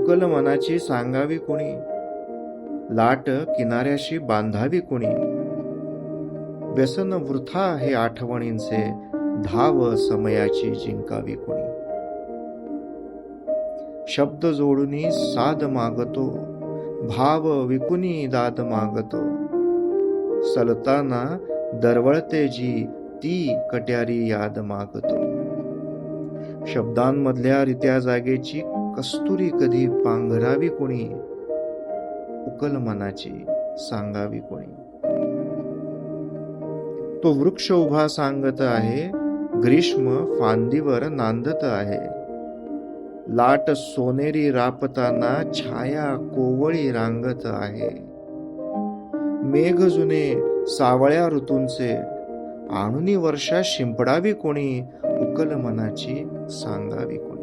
उकल मनाची सांगावी कोणी? लाट किनाऱ्याशी बांधावी कोणी? व्यसन वृथा हे आठवणींचे धाव समयाची जिंकावी कोणी? शब्द जोडूनी साद मागतो भाव विकुनी दाद मागतो. सलताना दरवळते जी ती कट्यारी याद मागतो. शब्दांमधल्या रित्या जागेची कस्तुरी कधी पांघरावी कोणी? उकल मनाची सांगावी कोणी? तो वृक्ष उभा सांगत आहे ग्रीष्म फांदीवर नांदत आहे. लाट सोनेरी रापताना छाया कोवळी रांगत आहे. मेघ जुने सावळ्या ऋतूंचे आणुनी वर्षा शिंपडावी कोणी? उकल मनाची सांगावी कोणी?